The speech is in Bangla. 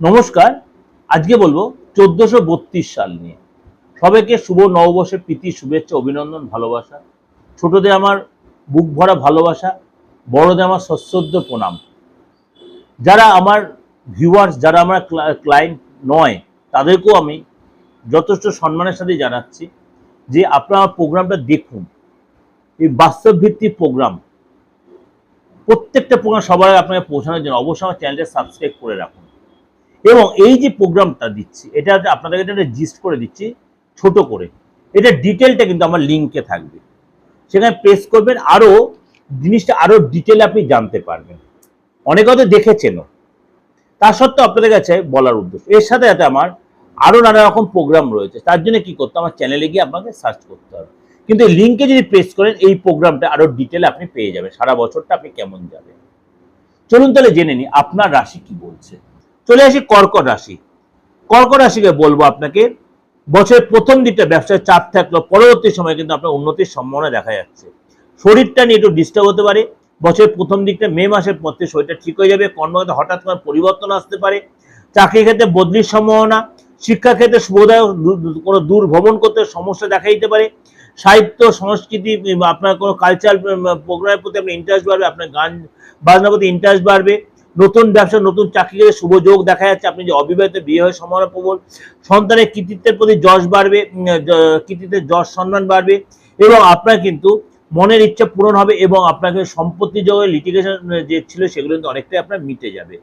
নমস্কার, আজকে বলব চোদ্দশো সাল নিয়ে। সবাইকে শুভ নববর্ষের প্রীতি, শুভেচ্ছা, অভিনন্দন, ভালোবাসা। ছোটদের আমার বুক ভরা ভালোবাসা, বড়দের আমার সশ্রদ্ধ প্রণাম। যারা আমার ভিউয়ার্স যারা আমার ক্লায়েন্ট নয়, তাদেরকেও আমি যথেষ্ট সম্মানের সাথে জানাচ্ছি যে আপনারা প্রোগ্রামটা দেখুন। এই বাস্তব ভিত্তিক প্রোগ্রাম, প্রত্যেকটা প্রোগ্রাম সবার আপনাকে পৌঁছানোর জন্য অবশ্যই আমার চ্যানেলটা সাবস্ক্রাইব করে রাখুন। এবং এই যে প্রোগ্রামটা দিচ্ছি, এটা আপনাদেরকে একটা জিস্ট করে দিচ্ছি, ছোট করে। এটা ডিটেলটা কিন্তু আমার লিঙ্কে থাকবে। সেখানে প্রেস করবেন আরও জিনিসটা আরও ডিটেলে আপনি জানতে পারবেন। অনেক হয়তো দেখেছেনও। তা সত্ত্বেও আপনাদের কাছে বলার উদ্দেশ্য। এর সাথে সাথে আমার আরও নানা রকম প্রোগ্রাম রয়েছে। তার জন্য কি করতে? আমার চ্যানেলে গিয়ে আপনাকে সার্চ করতে হবে। কিন্তু এই লিঙ্কে যদি প্রেস করেন, এই প্রোগ্রামটা আরও ডিটেলে আপনি পেয়ে যাবেন। সারা বছরটা আপনি কেমন যাবেন? চলুন তাহলে জেনে নিই, আপনার রাশি কি বলছে? চলে আসি কর্কট রাশি। কর্কট রাশিকে বলব আপনাকে, বছরের প্রথম দিকটা ব্যবসায় চাপ থাকলেও পরবর্তী সময়ে কিন্তু আপনার উন্নতির সম্ভাবনা দেখা যাচ্ছে। শরীরটা নিয়ে একটু ডিস্টার্ব হতে পারে, বছরের প্রথম দিকটা মে মাসের পর থেকে শরীরটা ঠিক হয়ে যাবে, কর্মক্ষেত্রে হঠাৎ করে পরিবর্তন আসতে পারে চাকরি ক্ষেত্রে বদলির সম্ভাবনা শিক্ষাক্ষেত্রে দূর- কোনো দূর ভ্রমণ করতে সমস্যা দেখা দিতে পারে, সাহিত্য, সংস্কৃতি আপনার কোনো কালচারাল প্রোগ্রামের প্রতি আপনার ইন্টারেস্ট বাড়বে, আপনার গান বাজনার প্রতি ইন্টারেস্ট বাড়বে নতুন ব্যবসা, নতুন চাকরি ক্ষেত্রে শুভ যোগ দেখা যাচ্ছে। আপনি যে অবিবাহিত বিয়ে হয়ে সম্ভাবনা প্রবল, সন্তানের কৃতিত্বের প্রতি যশ বাড়বে কৃতিত্বের যশ সম্মান বাড়বে এবং আপনার কিন্তু মনের ইচ্ছা পূরণ হবে এবং আপনাকে সম্পত্তি যোগে লিটিগেশন যে ছিল সেগুলো কিন্তু অনেকটাই আপনার মিটে যাবে।